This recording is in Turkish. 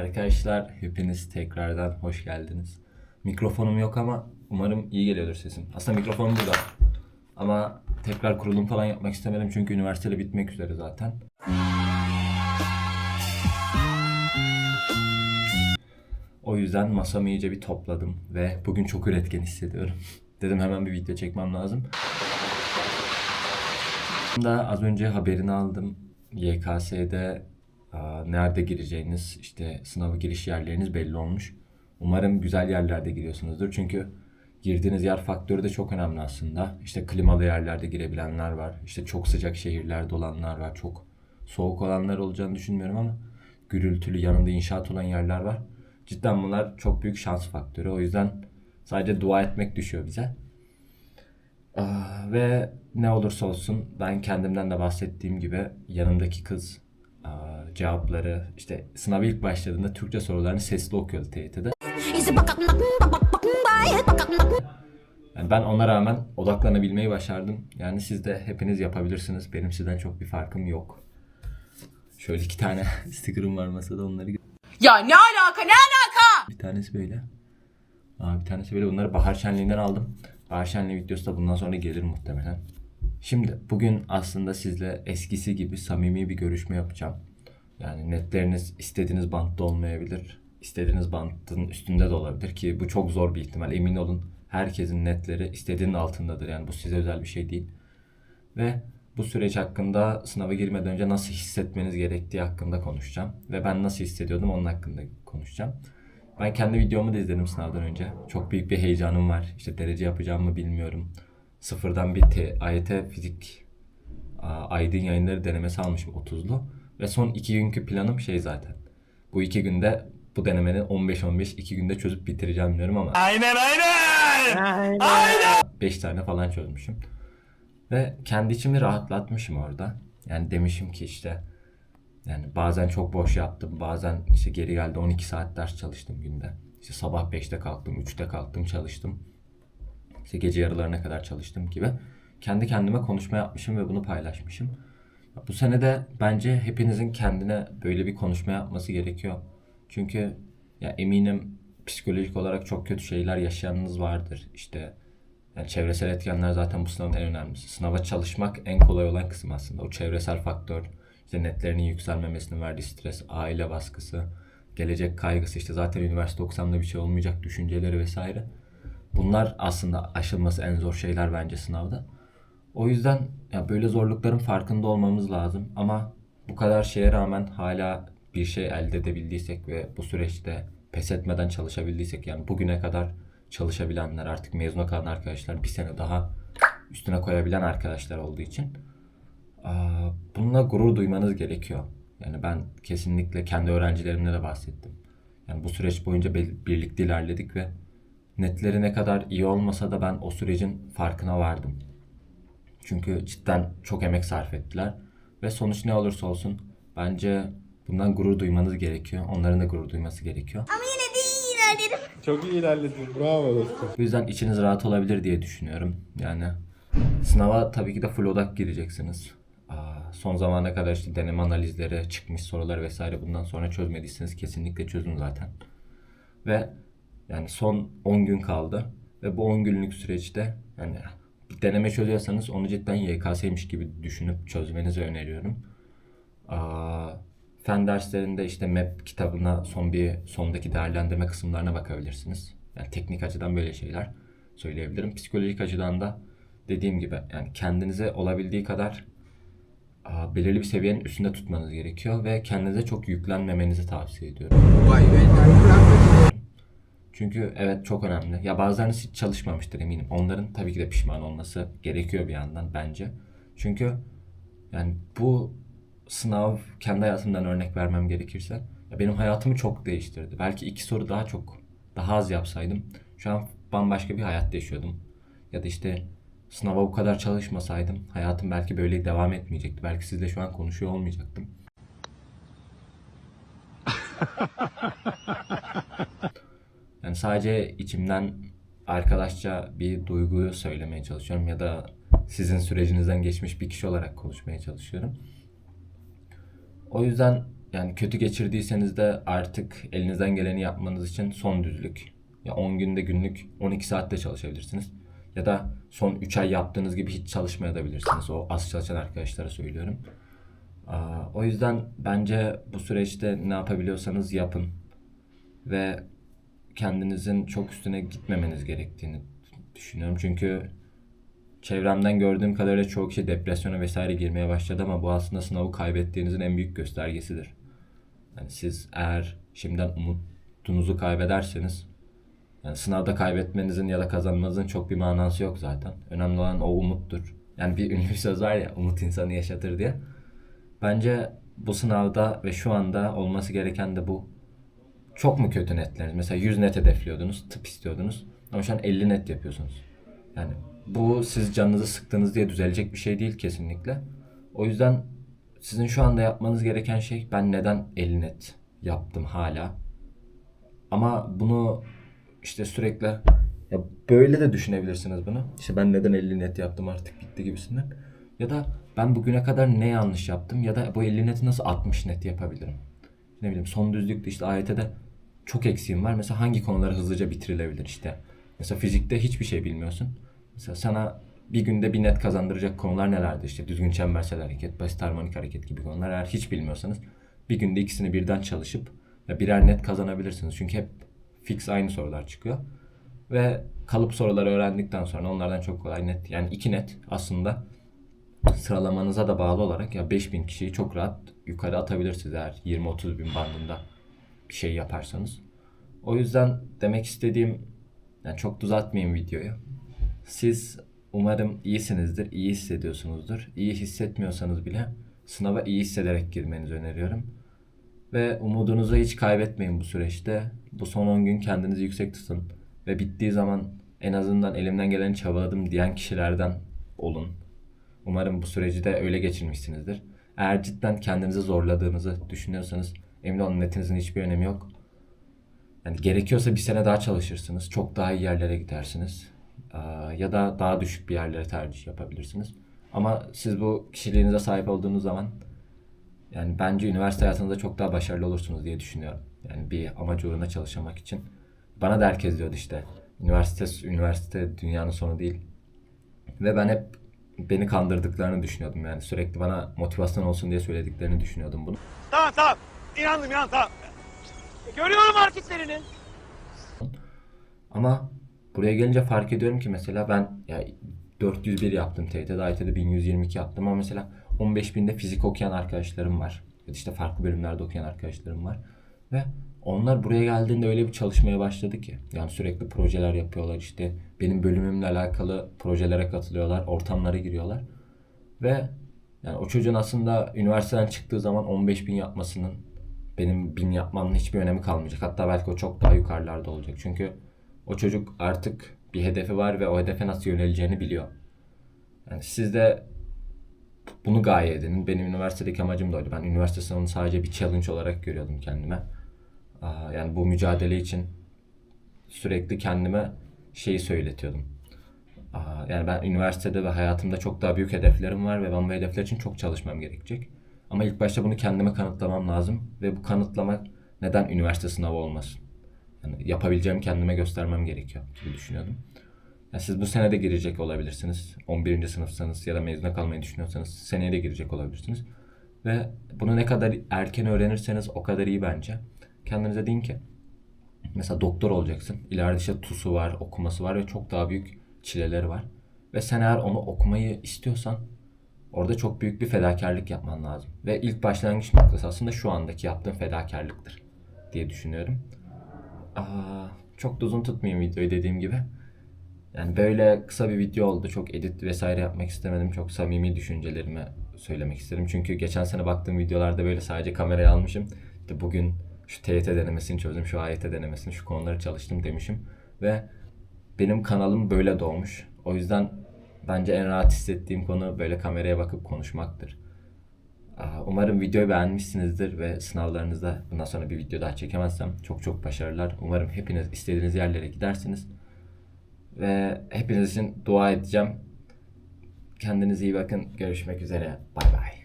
Arkadaşlar hepiniz tekrardan hoş geldiniz. Mikrofonum yok ama umarım iyi geliyordur sesim. Aslında mikrofonum burada. Ama tekrar kurulum falan yapmak istemedim çünkü üniversitede bitmek üzere zaten. O yüzden masamı iyice bir topladım ve bugün çok üretken hissediyorum. Dedim hemen bir video çekmem lazım. Da az önce haberini aldım. YKS'de nerede gireceğiniz, işte sınava giriş yerleriniz belli olmuş. Umarım güzel yerlerde giriyorsunuzdur. Çünkü girdiğiniz yer faktörü de çok önemli aslında. İşte klimalı yerlerde girebilenler var. İşte çok sıcak şehirlerde olanlar var. Çok soğuk olanlar olacağını düşünmüyorum ama gürültülü yanında inşaat olan yerler var. Cidden bunlar çok büyük şans faktörü. O yüzden sadece dua etmek düşüyor bize. Ve ne olursa olsun ben kendimden de bahsettiğim gibi yanımdaki kız cevapları işte sınav ilk başladığında Türkçe sorularını sesli okuyordu TYT'de. Yani ben ona rağmen odaklanabilmeyi başardım. Yani siz de hepiniz yapabilirsiniz. Benim sizden çok bir farkım yok. Şöyle iki tane sticker'ım var masada onları Ya ne alaka ne alaka? Bir tanesi böyle. Aa, bir tanesi böyle. Bunları Bahar Şenliği'nden aldım. Bahar Şenliği videosu da bundan sonra gelir muhtemelen. Şimdi bugün aslında sizle eskisi gibi samimi bir görüşme yapacağım. Yani netleriniz istediğiniz bantta olmayabilir. İstediğiniz bantın üstünde de olabilir ki bu çok zor bir ihtimal. Emin olun herkesin netleri istediğinin altındadır. Yani bu size özel bir şey değil. Ve bu süreç hakkında sınava girmeden önce nasıl hissetmeniz gerektiği hakkında konuşacağım. Ve ben nasıl hissediyordum onun hakkında konuşacağım. Ben kendi videomu da izledim sınavdan önce. Çok büyük bir heyecanım var. İşte derece yapacağım mı bilmiyorum. Sıfırdan bir T, AYT fizik Aydın yayınları denemesi almışım 30'lu. Ve son iki günkü planım şey zaten. Bu iki günde bu denemenin 15-15 iki günde çözüp bitireceğim diyorum ama Aynen aynen. 5 tane falan çözmüşüm. Ve kendi içimi rahatlatmışım orada. Yani demişim ki işte yani bazen çok boş yaptım. Bazen işte geri geldi 12 saat ders çalıştım günde. İşte sabah 5'te kalktım, 3'te kalktım, çalıştım. İşte gece yarılarına kadar çalıştım gibi. Kendi kendime konuşma yapmışım ve bunu paylaşmışım. Bu sene de bence hepinizin kendine böyle bir konuşma yapması gerekiyor. Çünkü ya eminim psikolojik olarak çok kötü şeyler yaşayanınız vardır. İşte yani çevresel etkenler zaten bu sınavın en önemlisi. Sınava çalışmak en kolay olan kısım aslında. O çevresel faktör, işte netlerinin yükselmemesinin verdiği stres, aile baskısı, gelecek kaygısı, işte zaten üniversite okusam da bir şey olmayacak düşünceleri vesaire. Bunlar aslında aşılması en zor şeyler bence sınavda. O yüzden ya böyle zorlukların farkında olmamız lazım ama bu kadar şeye rağmen hala bir şey elde edebildiysek ve bu süreçte pes etmeden çalışabildiysek yani bugüne kadar çalışabilenler artık mezuna kalan arkadaşlar bir sene daha üstüne koyabilen arkadaşlar olduğu için bununla gurur duymanız gerekiyor. Yani ben kesinlikle kendi öğrencilerimle de bahsettim. Yani bu süreç boyunca birlikte ilerledik ve netleri ne kadar iyi olmasa da ben o sürecin farkına vardım. Çünkü cidden çok emek sarf ettiler. Ve sonuç ne olursa olsun bence bundan gurur duymanız gerekiyor. Onların da gurur duyması gerekiyor. Ama yine de iyi ilerledim. Çok iyi ilerledin. Bravo dostum. Bu yüzden içiniz rahat olabilir diye düşünüyorum. Yani sınava tabii ki de full odak gireceksiniz. Aa, Son zamana kadar işte deneme analizleri, çıkmış sorular vesaire bundan sonra çözmediyseniz kesinlikle çözün zaten. Ve yani son 10 gün kaldı. Ve bu 10 günlük süreçte yani deneme çözüyorsanız onu cidden YKS'ymiş gibi düşünüp çözmenizi öneriyorum. Fen derslerinde işte MEP kitabına son bir sondaki değerlendirme kısımlarına bakabilirsiniz. Yani teknik açıdan böyle şeyler söyleyebilirim. Psikolojik açıdan da dediğim gibi yani kendinize olabildiği kadar belirli bir seviyenin üstünde tutmanız gerekiyor ve kendinize çok yüklenmemenizi tavsiye ediyorum. Çünkü evet çok önemli. Ya bazılarınız hiç çalışmamıştır eminim. Onların tabii ki de pişman olması gerekiyor bir yandan bence. Çünkü yani bu sınav kendi hayatımdan örnek vermem gerekirse ya benim hayatımı çok değiştirdi. Belki iki soru daha çok daha az yapsaydım şu an bambaşka bir hayat yaşıyordum. Ya da işte sınava bu kadar çalışmasaydım hayatım belki böyle devam etmeyecekti. Belki sizle şu an konuşuyor olmayacaktım. Yani sadece içimden arkadaşça bir duyguyu söylemeye çalışıyorum ya da sizin sürecinizden geçmiş bir kişi olarak konuşmaya çalışıyorum. O yüzden yani kötü geçirdiyseniz de artık elinizden geleni yapmanız için son düzlük. Ya 10 günde günlük 12 saatte çalışabilirsiniz. Ya da son 3 ay yaptığınız gibi hiç çalışmayabilirsiniz. O az çalışan arkadaşlara söylüyorum. O yüzden bence bu süreçte ne yapabiliyorsanız yapın. Ve kendinizin çok üstüne gitmemeniz gerektiğini düşünüyorum. Çünkü çevremden gördüğüm kadarıyla çoğu kişi depresyona vesaire girmeye başladı ama bu aslında sınavı kaybettiğinizin en büyük göstergesidir. Yani siz eğer şimdiden umudunuzu kaybederseniz yani sınavda kaybetmenizin ya da kazanmanızın çok bir manası yok zaten. Önemli olan o umuttur. Yani bir ünlü bir söz var ya umut insanı yaşatır diye. Bence bu sınavda ve şu anda olması gereken de bu. Çok mu kötü netleriniz? Mesela 100 net hedefliyordunuz, tıp istiyordunuz. Ama şu an 50 net yapıyorsunuz. Yani bu siz canınızı sıktınız diye düzelecek bir şey değil kesinlikle. O yüzden sizin şu anda yapmanız gereken şey ben neden 50 net yaptım hala. Ama bunu işte sürekli ya böyle de düşünebilirsiniz bunu. İşte ben neden 50 net yaptım artık bitti gibisinden. Ya da ben bugüne kadar ne yanlış yaptım ya da bu 50 neti nasıl 60 net yapabilirim. Ne bileyim son düzlükte işte AYT'de çok eksiğim var. Mesela hangi konular hızlıca bitirilebilir işte. Mesela fizikte hiçbir şey bilmiyorsun. Mesela sana bir günde bir net kazandıracak konular nelerdir? İşte düzgün çembersel hareket, basit harmonik hareket gibi konular. Eğer hiç bilmiyorsanız bir günde ikisini birden çalışıp birer net kazanabilirsiniz. Çünkü hep fix aynı sorular çıkıyor. Ve kalıp soruları öğrendikten sonra onlardan çok kolay net yani iki net aslında sıralamanıza da bağlı olarak ya 5000 kişiyi çok rahat yukarı atabilirsiniz eğer 20-30 bin bandında bir şey yaparsanız. O yüzden demek istediğim yani çok uzatmayayım videoyu. Siz umarım iyisinizdir, iyi hissediyorsunuzdur. İyi hissetmiyorsanız bile sınava iyi hissederek girmenizi öneriyorum. Ve umudunuzu hiç kaybetmeyin bu süreçte. Bu son 10 gün kendinizi yüksek tutun. Ve bittiği zaman en azından elimden geleni çabaladım diyen kişilerden olun. Umarım bu süreci de öyle geçirmişsinizdir. Eğer cidden kendinizi zorladığınızı düşünüyorsanız emin olun netinizin hiçbir önemi yok. Yani gerekiyorsa bir sene daha çalışırsınız. Çok daha iyi yerlere gidersiniz. Ya da daha düşük bir yerlere tercih yapabilirsiniz. Ama siz bu kişiliğinize sahip olduğunuz zaman yani bence üniversite hayatınızda çok daha başarılı olursunuz diye düşünüyorum. Yani bir amaç uğruna çalışmak için. Bana da herkes diyordu işte. Üniversite, üniversite dünyanın sonu değil. Ve ben hep beni kandırdıklarını düşünüyordum. Yani sürekli bana motivasyon olsun diye söylediklerini düşünüyordum bunu. Tamam tamam. İnandım inan tamam. Görüyorum hareketlerini. Ama buraya gelince fark ediyorum ki mesela ben ya 401 yaptım TYT'de, AYT'de 1122 yaptım ama mesela 15 binde fizik okuyan arkadaşlarım var. Ya işte farklı bölümlerde okuyan arkadaşlarım var. Ve onlar buraya geldiğinde öyle bir çalışmaya başladı ki. Yani sürekli projeler yapıyorlar işte. Benim bölümümle alakalı projelere katılıyorlar, ortamlara giriyorlar. Ve yani o çocuğun aslında üniversiteden çıktığı zaman 15 bin yapmasının benim bin yapmamın hiçbir önemi kalmayacak. Hatta belki o çok daha yukarılarda olacak. Çünkü o çocuk artık bir hedefi var ve o hedefe nasıl yöneleceğini biliyor. Yani siz de bunu gaye edinin. Benim üniversitedeki amacım da oydu. Ben üniversite sınavını sadece bir challenge olarak görüyordum kendime. Yani bu mücadele için sürekli kendime şeyi söyletiyordum. Yani ben üniversitede ve hayatımda çok daha büyük hedeflerim var ve ben bu hedefler için çok çalışmam gerekecek. Ama ilk başta bunu kendime kanıtlamam lazım ve bu kanıtlama neden üniversite sınavı olmasın? Yani yapabileceğimi kendime göstermem gerekiyor gibi düşünüyordum. Yani siz bu sene de girecek olabilirsiniz. 11. sınıfsanız ya da mezuna kalmayı düşünüyorsanız seneye de girecek olabilirsiniz. Ve bunu ne kadar erken öğrenirseniz o kadar iyi bence. Kendinize deyin ki mesela doktor olacaksın. İleride işte TUS'u var, okuması var ve çok daha büyük çileleri var. Ve sen eğer onu okumayı istiyorsan orada çok büyük bir fedakarlık yapman lazım. Ve ilk başlangıç noktası aslında şu andaki yaptığın fedakarlıktır diye düşünüyorum. Aa, çok da uzun tutmayayım videoyu dediğim gibi. Yani böyle kısa bir video oldu. Çok edit vesaire yapmak istemedim. Çok samimi düşüncelerimi söylemek istedim. Çünkü geçen sene baktığım videolarda böyle sadece kameraya almışım. İşte bugün şu TYT denemesini çözdüm, şu AYT denemesini, şu konuları çalıştım demişim. Ve benim kanalım böyle doğmuş. O yüzden bence en rahat hissettiğim konu böyle kameraya bakıp konuşmaktır. Umarım videoyu beğenmişsinizdir ve sınavlarınızda bundan sonra bir video daha çekemezsem çok çok başarılar. Umarım hepiniz istediğiniz yerlere gidersiniz. Ve hepiniz için dua edeceğim. Kendinize iyi bakın. Görüşmek üzere. Bay bay.